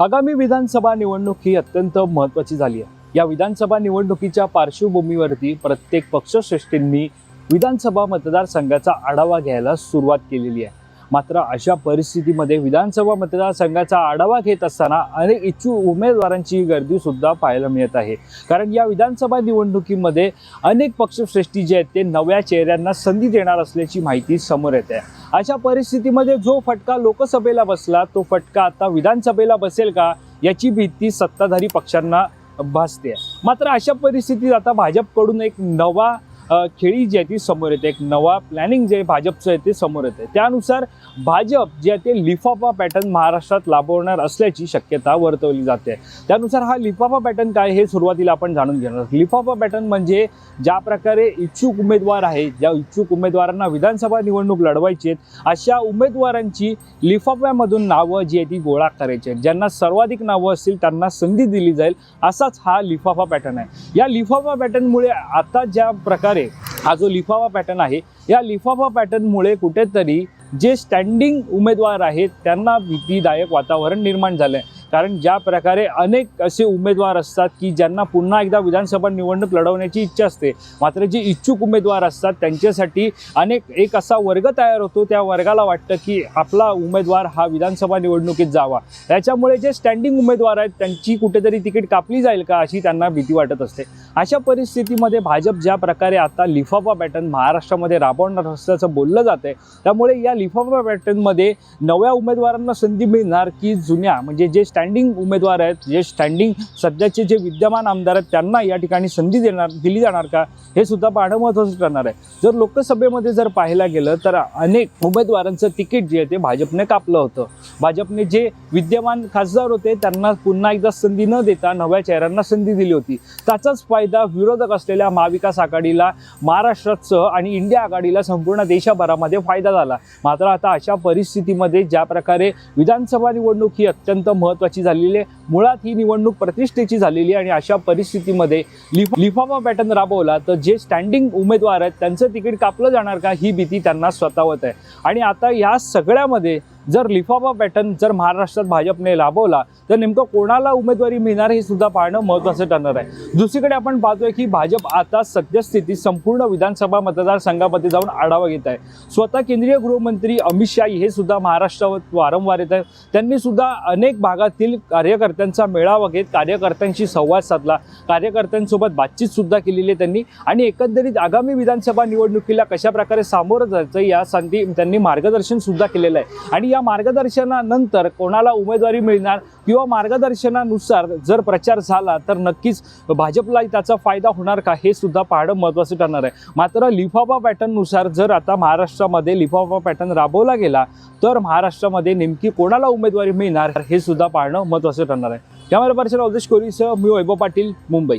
आगामी विधानसभा निवडणूक ही अत्यंत महत्त्वाची झाली आहे. या विधानसभा निवडणुकीच्या पार्श्वभूमीवरती प्रत्येक पक्षश्रेष्ठींनी विधानसभा मतदारसंघाचा आढावा घ्यायला सुरुवात केलेली आहे. मात्र अशा परिस्थितीमध्ये विधानसभा मतदारसंघाचा आढावा घेत असताना अनेक इच्छुक उमेदवारांची गर्दी सुद्धा पाहायला मिळत आहे. कारण या विधानसभा निवडणुकीमध्ये अनेक पक्षश्रेष्ठी जे आहेत ते नव्या चेहऱ्यांना संधी देणार असल्याची माहिती समोर येते अशा परिस्थितीमध्ये जो फटका लोकसभेला बसला तो फटका आता विधानसभेला बसेल का याची भीती सत्ताधारी पक्षांना भासते मात्र अशा परिस्थितीत आता भाजपकडून एक नवा खेळी जी आहे ती समोर येते. एक नवा प्लॅनिंग जे भाजपचं आहे ते समोर येते. त्यानुसार भाजप जे आहे ते लिफाफा पॅटर्न महाराष्ट्रात लाभवणार असल्याची शक्यता वर्तवली जाते. त्यानुसार हा लिफाफा पॅटर्न काय हे सुरुवातीला आपण जाणून घेणार लिफाफा पॅटर्न म्हणजे ज्या प्रकारे इच्छुक उमेदवार आहे ज्या इच्छुक उमेदवारांना विधानसभा निवडणूक लढवायची आहेत अशा उमेदवारांची लिफाफ्यामधून नावं जी आहे ती गोळा करायची आहेत. ज्यांना सर्वाधिक नावं असतील त्यांना संधी दिली जाईल असाच हा लिफाफा पॅटर्न आहे. या लिफाफा पॅटर्नमुळे आता ज्या प्रकार हा जो लिफाफा पॅटर्न आहे या लिफाफा पॅटर्नमुळे कुठेतरी जे स्टँडिंग उमेदवार आहेत त्यांना भीतीदायक वातावरण निर्माण झालं आहे कारण ज्या प्रकारे अनेक असे उमेदवार असतात की ज्यांना पुन्हा एकदा विधानसभा निवडणूक लढवण्याची इच्छा असते मात्र जे इच्छुक उमेदवार असतात त्यांच्यासाठी अनेक एक असा वर्ग तयार होतो त्या वर्गाला वाटतं की आपला उमेदवार हा विधानसभा निवडणुकीत जावा. त्याच्यामुळे जे स्टँडिंग उमेदवार आहेत त्यांची कुठेतरी तिकीट कापली जाईल का अशी त्यांना भीती वाटत असते. अशा परिस्थितीमध्ये भाजप ज्या प्रकारे आता लिफाफा पॅटर्न महाराष्ट्रामध्ये राबवणार असल्याचं बोललं जातं त्यामुळे या लिफाफा पॅटर्नमध्ये नव्या उमेदवारांना संधी मिळणार की जुन्या? म्हणजे जे स्टँडिंग उमेदवार आहेत जे स्टँडिंग सध्याचे जे विद्यमान आमदार आहेत त्यांना या ठिकाणी संधी देणार दिली जाणार का हे सुद्धा पाहणं महत्त्वाचं ठरणार आहे. जर लोकसभेमध्ये जर पाहायला गेलं तर अनेक उमेदवारांचं तिकीट जे आहे ते भाजपने कापलं होतं. भाजपने जे विद्यमान खासदार होते त्यांना पुन्हा एकदा संधी न देता नव्या चेहऱ्यांना संधी दिली होती. त्याचाच फायदा विरोधक असलेल्या महाविकास आघाडीला महाराष्ट्राचं आणि इंडिया आघाडीला संपूर्ण देशभरामध्ये फायदा झाला. मात्र आता अशा परिस्थितीमध्ये ज्या प्रकारे विधानसभा निवडणूक ही अत्यंत महत्त्वाची झालेली आहे. मुळात ही निवडणूक प्रतिष्ठेची झालेली आहे आणि अशा परिस्थितीमध्ये लिफ लिफाफा पॅटर्न राबवला तर जे स्टँडिंग उमेदवार आहेत त्यांचं तिकीट कापलं जाणार का? ही भीती त्यांना स्वतःवत आहे. आणि आता या सगळ्यामध्ये जर लिफाफा पॅटर्न जर महाराष्ट्रात भाजपने राबवला तर नेमकं कोणाला उमेदवारी मिळणार हे सुद्धा पाहणं महत्त्वाचं ठरणार आहे. दुसरीकडे आपण पाहतोय की भाजप आता सद्यस्थितीत संपूर्ण विधानसभा मतदारसंघामध्ये जाऊन आढावा घेत आहे. स्वतः केंद्रीय गृहमंत्री अमित शाह हे सुद्धा महाराष्ट्रावर वारंवार येत आहेत. त्यांनी सुद्धा अनेक भागातील कार्यकर्त्यांचा मेळावा घेत कार्यकर्त्यांशी संवाद साधला. कार्यकर्त्यांसोबत बातचीत सुद्धा केलेली आहे त्यांनी. आणि एकंदरीत आगामी विधानसभा निवडणुकीला कशा प्रकारे सामोरं जायचं यासाठी त्यांनी मार्गदर्शन सुद्धा केलेलं आहे. आणि या मार्गदर्शनानंतर कोणाला उमेदवारी मिळणार किंवा मार्गदर्शनानुसार जर प्रचार झाला तर नक्कीच भाजपला त्याचा फायदा होणार का हे सुद्धा पाहणं महत्त्वाचं ठरणार आहे. मात्र लिफाफा पॅटर्ननुसार जर आता महाराष्ट्रामध्ये लिफाफा पॅटर्न राबवला गेला तर महाराष्ट्रामध्ये नेमकी कोणाला उमेदवारी मिळणार हे सुद्धा पाहणं महत्त्वाचं ठरणार आहे. कॅमेरा पर्सन अवधेश कोरीसह मी वैभव पाटील मुंबई.